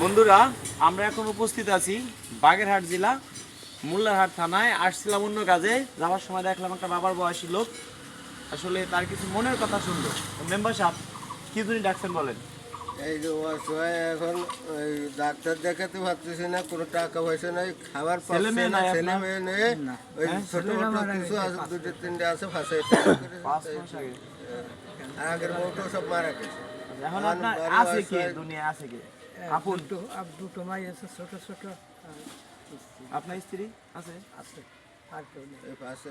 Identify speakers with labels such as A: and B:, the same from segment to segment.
A: বন্ধুরা আমরা এখন উপস্থিত আছি বাগেরহাট জেলা মোল্লারহাট থানায়। আসছিলাম অন্য কাজে যাওয়ার সময় দেখলাম একটা বাবার বয়সী লোক। আসলে তার কিছু মনের কথা শুনলো। মেম্বার সাহেব কি জন্য ডাকছেন বলেন?
B: এই যে অসহায় এখন ওই ডাক্তার দেখাতে পারতেছি না কোনো টাকা পয়সা নাই খাবার
A: ছেলে মেয়ে
B: না
A: নাই
B: ছেলে মেয়ে নেই। ওই
A: হ্যাঁ?
B: ছোট মোটো কিছু আছে দুটো তিনটে আছে ফাঁসে
A: আগে
B: আগের মোটো সব মারা গেছে।
A: এখন আপনার আছে কি দুনিয়া আছে কি? আপন।
C: দুটো আপ দুটো মাই আছে ছোট ছোট।
A: আপনার স্ত্রী আছে?
C: আছে আর কেউ নেই।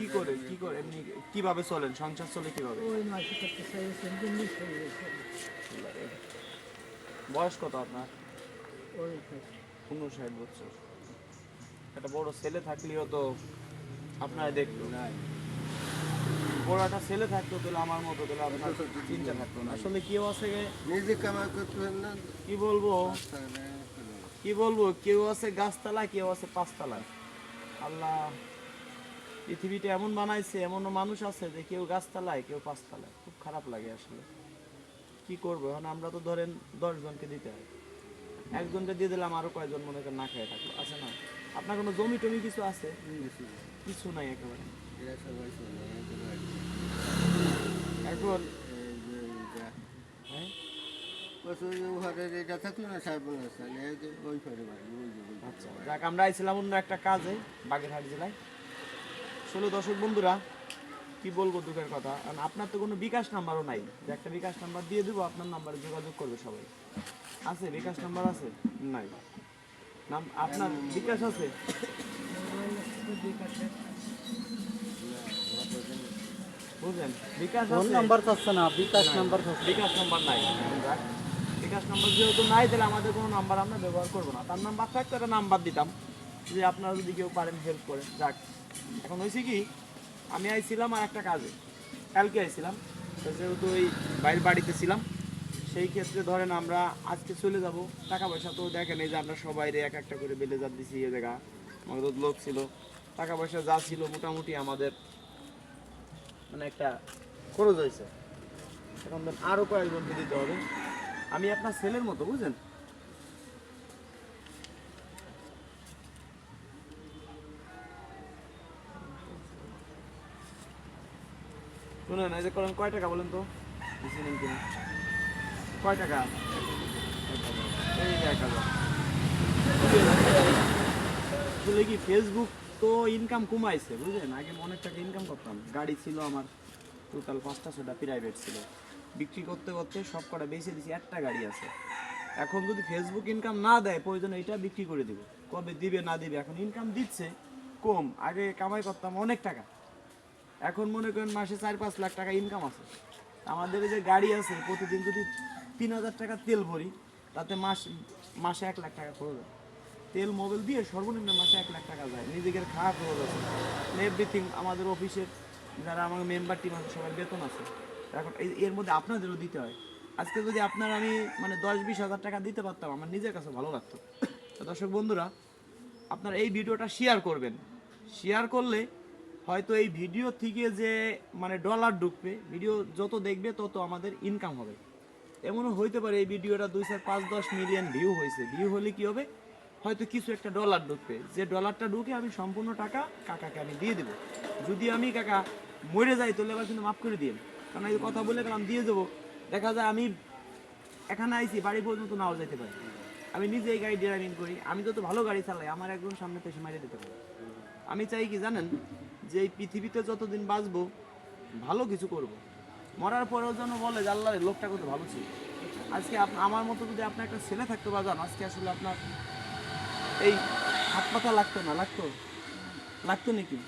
A: কি করে কি করে এমনি কীভাবে চলেন? সংসার চলে কীভাবে?
C: ওই মাসে করতে চাইছেন দিল্লি
A: বয়স কত আপনার?
C: ওই
A: পনেরো ষাট বছর। একটা বড় ছেলে থাকলেও তো আপনার দেখতো না একটা ছেলে থাকতো তাহলে আমার মতো তাহলে আপনার চিন্তা থাকতো না। আসলে কেউ আছে
B: নিজে কামাই করতে না।
A: কি বলব? কি বলব? কেউ আছে গাছতলায় কেউ আছে পাঁচতলায়। আল্লাহ পৃথিবীটা এমন বানাইছে এমন মানুষ আছে যে কেউ গাছতলায় কেউ পাঁচতলায়। খুব খারাপ লাগে আসলে। কি করব? এখন আমরা তো ধরেন দশজনকে দিতে হয়। একজনকে দিয়ে দিলাম আরও কয়েকজন মনে করেন না খেয়ে থাকল। আছে না? আপনার কোনো জমি টমি কিছু আছে? কিছু নাই। একেবারে
B: এরা সবাই চলে এগুলো আর কি।
A: এখন? আচ্ছা যাক, আমরা আইছিলাম অন্য একটা কাজে বাগেরহাট জেলায়। ষোলো দর্শক বন্ধুরা, কি বলব দুঃখের কথা? কারণ আপনার তো কোনো বিকাশ নাম্বারও নাই। একটা বিকাশ নাম্বার দিয়ে দেবো, আপনার নাম্বারে যোগাযোগ করবে সবাই। আছে, বিকাশ নাম্বার আছে? নাই। নাম আপনার বিকাশ আছে? বুঝলেন? বিকাশ
C: ফোন নাম্বার চাচ্ছে না বিকাশ নাম্বার
A: বিকাশ নাম্বার নাই বিকাশ নাম্বার যেহেতু নাই তাহলে আমাদের কোনো নাম্বার আমরা ব্যবহার করব না। তার নাম্বার থাকতো একটা নাম্বার দিতাম যে আপনারা যদি কেউ পারেন হেল্প করেন যাক। এখন হয়েছে কি আমি আইছিলাম আর একটা কাজে। কালকে আইছিলাম যেহেতু ওই বাইরের বাড়িতে ছিলাম সেই ক্ষেত্রে ধরেন আমরা আজকে চলে যাব টাকা পয়সা তো দেখেন এই যে আমরা সবাই এক একটা করে বেলেজার দিছি এই জায়গা। আমাদের লোক ছিল টাকা পয়সা যা ছিল মোটামুটি আমাদের। মানে একটা খরচ হয়েছে। এখন ধরেন আরও কয়েকজনকে দিতে হবে। আমি আপনার ছেলের মতো বুঝলেন শুনেন, এই যে করেন, কয় টাকা বলেন তো? বুঝলেন কিনা? কয় টাকা? এই এক হাজার। কি ফেসবুক তো ইনকাম কমাইছে, বুঝলেন? আগে অনেক টাকা ইনকাম করতাম। গাড়ি ছিল আমার টোটাল পাঁচটা ছটা প্রাইভেট ছিল। বিক্রি করতে করতে সব কটা বেঁচে দিছি, একটা গাড়ি আছে। এখন যদি ফেসবুক ইনকাম না দেয়, প্রয়োজন এটা বিক্রি করে দিব। কবে দিবে, না দিবে, এখন ইনকাম দিচ্ছে, কম। আগে কামাই করতাম অনেক টাকা। এখন মনে করেন মাসে চার পাঁচ লাখ টাকা ইনকাম আছে। আমাদের যে গাড়ি আছে, প্রতিদিন যদি তিন হাজার টাকা তেল ভরি, তাতে মাস মাসে এক লাখ টাকা খরচ হয়। তেল মোবাইল দিয়ে সর্বনিম্ন মাসে এক লাখ টাকা যায়। নিজেদের খাওয়া খরচ আছে। এভরিথিং আমাদের অফিসের যারা আমার মেম্বার টিম আছে, সবার বেতন আছে। এখন এর মধ্যে আপনাদেরও দিতে হয়। আজকে যদি আপনার আমি মানে দশ বিশ হাজার টাকা দিতে পারতাম, আমার নিজের কাছে ভালো লাগতো। দর্শক বন্ধুরা, আপনারা এই ভিডিওটা শেয়ার করবেন। শেয়ার করলে হয়তো এই ভিডিও থেকে যে মানে ডলার ঢুকবে, ভিডিও যত দেখবে তত আমাদের ইনকাম হবে। এমনও হইতে পারে এই ভিডিওটা দুই চার পাঁচ দশ মিলিয়ন ভিউ হয়েছে ভিউ হলে কি হবে? হয়তো কিছু একটা ডলার ঢুকবে। যে ডলারটা ঢুকে আমি সম্পূর্ণ টাকা কাকাকে আমি দিয়ে দেবো। যদি আমি কাকা মরে যাই, তাহলে আবার কিন্তু মাফ করে দিন কারণ এই কথা বলে গেলাম, দিয়ে দেবো। দেখা যায় আমি এখানে আইছি, বাড়ি পর্যন্ত নাও যেতে পারি। আমি নিজে এই গাড়ি ড্রাইভিং করি। আমি যত ভালো গাড়ি চালাই, আমার একজন সামনে পেছনে মারিয়ে দিতে পারি। আমি চাই কি জানেন, যে এই পৃথিবীতে যতদিন বাঁচবো, ভালো কিছু করব। মরার পরেও যেন বলে যে আল্লাহ লোকটা কত ভালো ছিল। আজকে আমার মতো যদি আপনার একটা ছেলে থাকতো বাজান আজকে আসলে আপনার এই হাত পাতা লাগতো না, লাগতো? লাগতো নাকি?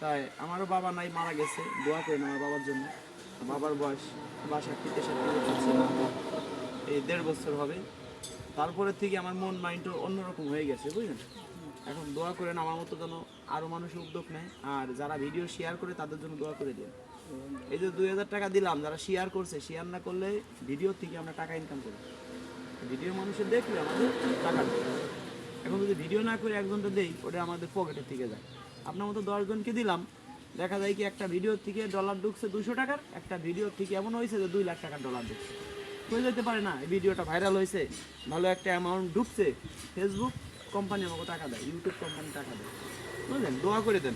A: তাই আমারও বাবা নাই, মারা গেছে। দোয়া করেন আমার বাবার জন্য। বাবার বয়স বাষট্টি তেষট্টি বছর এই দেড় বছর হবে। তারপরে থেকে আমার মন মাইন্ডটা অন্যরকম হয়ে গেছে, বুঝলেন? এখন দোয়া করেন আমার মতো যেন আরও মানুষের উদ্যোগ নেয়। আর যারা ভিডিও শেয়ার করে, তাদের জন্য দোয়া করে দিন। এই যে দুই হাজার টাকা দিলাম, যারা শেয়ার করছে শেয়ার না করলে ভিডিও থেকে আমরা টাকা ইনকাম করি। ভিডিও মানুষের দেখলে আমাদের টাকা। এখন যদি ভিডিও না করে একজনটা দেই, ওটা আমাদের পকেটের থেকে যায়। আপনার মতো দশজনকে দিলাম, দেখা যায় কি একটা ভিডিও থেকে ডলার ঢুকছে দুশো টাকার, একটা ভিডিও থেকে এমন হয়েছে যে দুই লাখ টাকার ডলার ঢুকছে। হয়ে যেতে পারে না, এই ভিডিওটা ভাইরাল হয়েছে, ভালো একটা অ্যামাউন্ট ঢুকছে ফেসবুক কোম্পানি আমাকে টাকা দেয় ইউটিউব কোম্পানি টাকা দেয়। বুঝলেন? দোয়া করে দেন,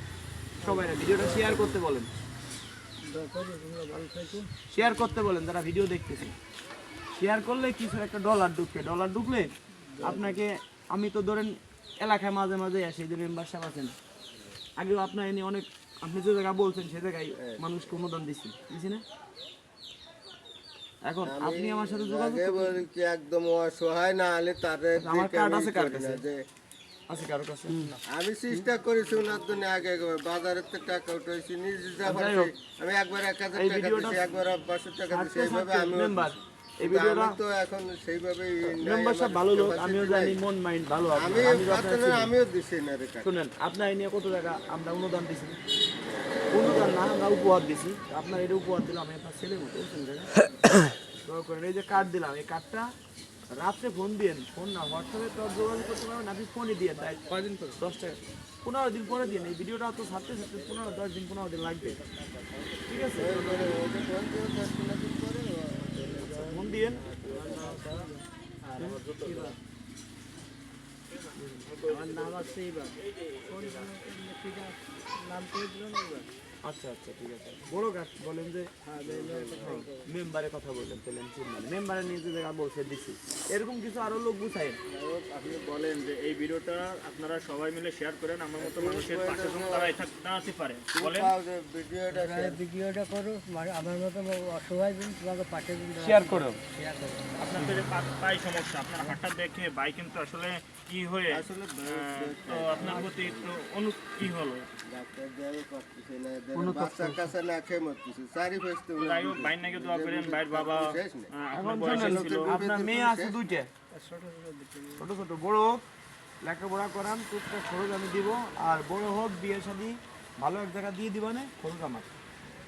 A: সবাই ভিডিওটা শেয়ার করতে বলেন। শেয়ার করতে বলেন, যারা ভিডিও দেখতেছে। শেয়ার করলে কিছু একটা ডলার ঢুকবে ডলার ঢুকলে আপনাকে আমি তো ধরেন এলাকায় মাঝে মাঝে আসি যে মেম্বারশিপ আছেন আগেও আপনার এনে অনেক আপনি যে জায়গা বলছেন সে জায়গায় মানুষকে অনুদান দিচ্ছি দিছি না? এখন আপনি আমার সাথে যোগাযোগ
B: কি একদম অসহায় না হলে
A: আমার কার্ড আছে কার
B: করি না
A: কাছে?
B: যে
A: আছে কারও কাছে?
B: আমি চেষ্টা করেছি ওনার জন্য আগে একবার বাজারের থেকে টাকা উঠেছি নিজে যা আমি একবার এক হাজার টাকা দিয়েছি একবার পাঁচশো টাকা দিয়েছি এইভাবে আমি
A: মেম্বার এই ভিডিওটা
B: তো এখন সেইভাবেই নাই,
A: মেম্বারশিপ ভালো লোক আমিও জানি মন মাইন্ড ভালো
B: আমি
A: আপনার। আমি তো আপনার
B: পাচ্ছি না,
A: চিনি।
B: আমিও দিছি না রে
A: শুনেন আপনার এই নিয়ে কত টাকা আমরা অনুদান দিছি? অনুদান না আমরা উপহার দিছি। আপনার এটা উপহার দিলাম আমি আপনার মতো করেন এই যে কার্ড দিলাম এই কার্ডটা রাত্রে ফোন দিয়েন ফোন না হোয়াটসঅ্যাপে তো যোগাযোগ করতে পারবেন আপনি ফোনই দিয়ে দেয় কয়দিন পরে? দশ টাকা। পনেরো দিন পরে দিন এই ভিডিওটা তো ছাড়তে ছাড়তে পনেরো দশ দিন পনেরো দিন লাগবে। ঠিক আছে
B: এরপরে ওকে ফোন করে দশ পনেরো দিন পরে ও-
A: ফোন দিয়েন
C: আমার নাম আছে এবার নাম করে দিলাম এবার
A: আচ্ছা আচ্ছা ঠিক আছে। বড় গাছ বলেন যে
C: হ্যাঁ
A: মেম্বারের কথা বললেন পেলেন চিনলেন মেম্বারের নিয়ে যে জায়গা বলছে দিছি। এরকম কিছু আরও লোক
D: হোক, আপনি বলেন যে এই ভিডিওটা আপনারা সবাই মিলে শেয়ার করেন আমার মতো মানুষের পাশে যেন থাক দাঁড়াতে পারে। বলেন।
B: ভিডিওটা
C: তাহলে ভিডিওটা করো মানে আমার মতো অসহায় দিন তোমাকে পাঠিয়ে দিন
A: শেয়ার করো
C: শেয়ার করো
D: আপনাদের যে পা- পায়ে সমস্যা আপনার হাঁটা দেখে ভাই কিন্তু আসলে কি হয়ে
B: আসলে
D: আহ, তো আপনার প্রতি একটু অনু কি হলো?
B: ডাক্তার দেওয়া করতেছে না এদের বাচ্চা কাছে না খেয়ে মরতেছে। চারি ফেসতে
D: যাই হোক বাইর নাকি দোয়া করেন বাইর বাবা
B: শেষ নেই।
D: আহ,
A: এখন
D: আপনার বয়সে
A: শোনেন,
D: ছিল।
A: আপনার মেয়ে আছে দুইটা।
C: ছোট ছোট দিতে
A: ছোট ছোট বড় হোক লেখাপড়া করান টুকটাক খরচ আমি দিব। আর বড় হোক বিয়ে শাদি ভালো এক জায়গা দিয়ে দিব না খরচ আমার।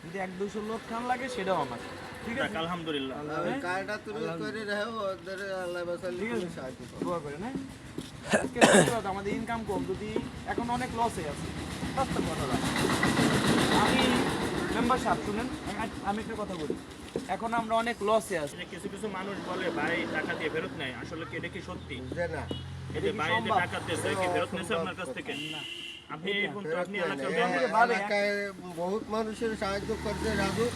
A: যদি এক দুশো লোক খান লাগে সেটাও আমার। ঠিক আছে?
D: আলহামদুলিল্লাহ।
B: কার্ডটা তুমি করে রাখো ওদের আল্লাহ বাসালি
A: ঠিক আছে।
B: সাহায্য করে।
A: না আজকে সত্যি কথা, আমাদের ইনকাম কম। যদি এখন অনেক লসে আছে আমি মেম্বারশিপ শুনেন? আমি- একটা কথা বলি। এখন আমরা অনেক লসে আছি।
D: কিছু কিছু মানুষ বলে ভাই টাকা দিয়ে ফেরত নেয় আসলে কি এটা কি সত্যি?
B: না।
D: এই যে টাকা দিয়েছে কি ফেরত নিয়েছে আপনার কাছ থেকে?
B: না। বহুত মানুষের সাহায্য করতে রাজু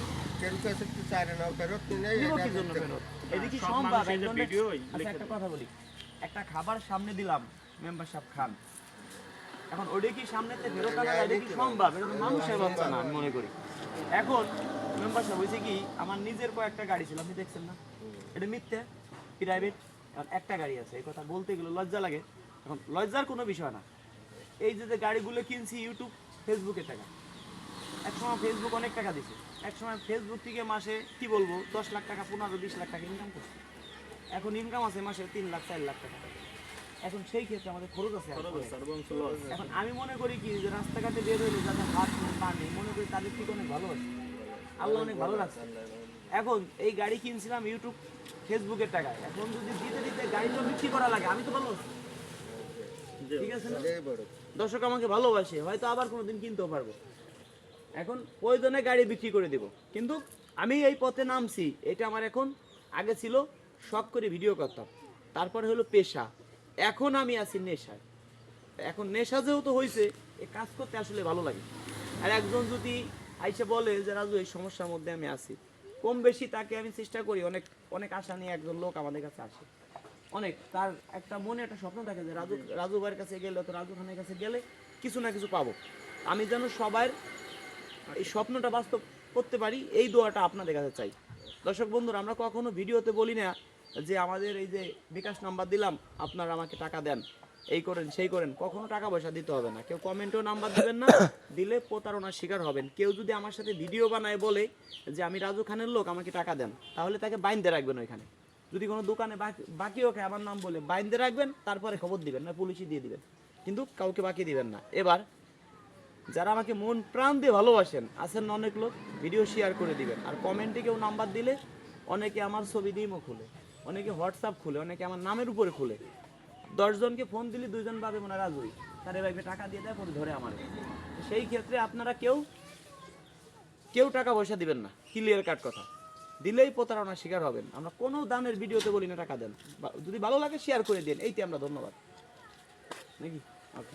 B: কেউ কাছে একটু চায় না ফেরত নিয়ে
A: দিব
B: এটা
A: কি জন্য
B: দেখতে
A: ফেরত? এটা কি
D: সব
A: সম্ভব?
D: মানুষের যে
A: একজনের-
D: ভিডিওই
A: আচ্ছা, একটা কথা বলি। একটা খাবার সামনে দিলাম মেম্বারশিপ খান। এখন ওটা কি সামনে থেকে ফেরত আনা এটা কি সম্ভব? এটা তো মানুষের বাচ্চা না আমি মনে করি। এখন মেম্বারশিপ হয়েছে কি আমার নিজের কয়েকটা গাড়ি ছিল আপনি দেখছেন না? এটা মিথ্যে প্রাইভেট একটা গাড়ি আছে এই কথা বলতে গেলে লজ্জা লাগে। এখন লজ্জার কোনো বিষয় না। এই যে যে গাড়িগুলো কিনছি ইউটিউব ফেসবুকের টাকা। একসময় ফেসবুক অনেক টাকা দিছে। একসময় ফেসবুক থেকে মাসে কি বলব দশ লাখ টাকা পনেরো বিশ লাখ টাকা ইনকাম করছে। এখন ইনকাম আছে মাসে তিন লাখ চার লাখ টাকা। এখন সেই ক্ষেত্রে আমাদের খরচ আছে। এখন আমি মনে করি কি যে রাস্তাঘাটে বের হইলে যাদের হাত নেই, পা নেই মনে করি তাদের ঠিক অনেক ভালো আছে। আল্লাহ অনেক ভালো রাখছে। এখন এই গাড়ি কিনছিলাম ইউটিউব ফেসবুকের টাকায়। এখন যদি দিতে দিতে গাড়িটা বিক্রি করা লাগে আমি তো ভালো আছি। ঠিক আছে না? দর্শক আমাকে ভালোবাসে হয়তো আবার কোনোদিন কিনতেও পারব। এখন প্রয়োজনে গাড়ি বিক্রি করে দিব। কিন্তু আমি এই পথে নামছি এটা আমার এখন আগে ছিল শখ করে ভিডিও করতাম। তারপরে হলো পেশা। এখন আমি আছি নেশায়। এখন নেশা যেহেতু হয়েছে এ কাজ করতে আসলে ভালো লাগে আর একজন যদি আইসে বলে যে, রাজু, এই সমস্যার মধ্যে আমি আছি। কম বেশি তাকে আমি চেষ্টা করি, অনেক অনেক আশা নিয়ে একজন লোক আমাদের কাছে আসে। অনেক, তার একটা মনে একটা স্বপ্ন থাকে যে, রাজু রাজু ভাইয়ের কাছে গেলে তো রাজু খানের কাছে গেলে কিছু না কিছু পাবো। আমি যেন সবার এই স্বপ্নটা বাস্তব করতে পারি, এই দোয়াটা আপনাদের কাছে চাই। দর্শক বন্ধুরা, আমরা কখনো ভিডিওতে বলি না যে আমাদের এই যে বিকাশ নাম্বার দিলাম, আপনারা আমাকে টাকা দেন। এই করেন, সেই করেন। কখনো টাকা পয়সা দিতে হবে না। কেউ কমেন্টও নাম্বার দিবেন না। দিলে প্রতারণার শিকার হবেন। কেউ যদি আমার সাথে ভিডিও বানায় বলে যে আমি রাজু খানের লোক, আমাকে টাকা দেন, তাহলে তাকে বাইন্দে রাখবেন ওইখানে। যদি কোনো দোকানে বাকি- খায়, আমার নাম বলে বাইন্দে রাখবেন, তারপরে খবর দিবেন না পুলিশে দিয়ে দিবেন। কিন্তু কাউকে বাকি দিবেন না। এবার যারা আমাকে মন প্রাণ দিয়ে ভালোবাসেন, আছেন অনেক লোক, ভিডিও শেয়ার করে দিবেন। আর কমেন্টে কেউ নাম্বার দিলে অনেকে আমার ছবি দিয়েও খুলে। অনেকে হোয়াটসঅ্যাপ খুলে, অনেকে আমার নামের উপরে খুলে। দশজনকে ফোন দিলে, দুইজন পাবে মনে রাজুই তার এবার টাকা দিয়ে দেয় পরে ধরে আমার সেই ক্ষেত্রে আপনারা কেউ কেউ টাকা পয়সা দিবেন না। ক্লিয়ার কাট কথা। দিলেই প্রতারণার শিকার হবেন। আমরা কোনো দানের ভিডিওতে বলি না টাকা দেন। যদি ভালো লাগে শেয়ার করে দিন এইতে আমরা ধন্যবাদ। নাকি? ওকে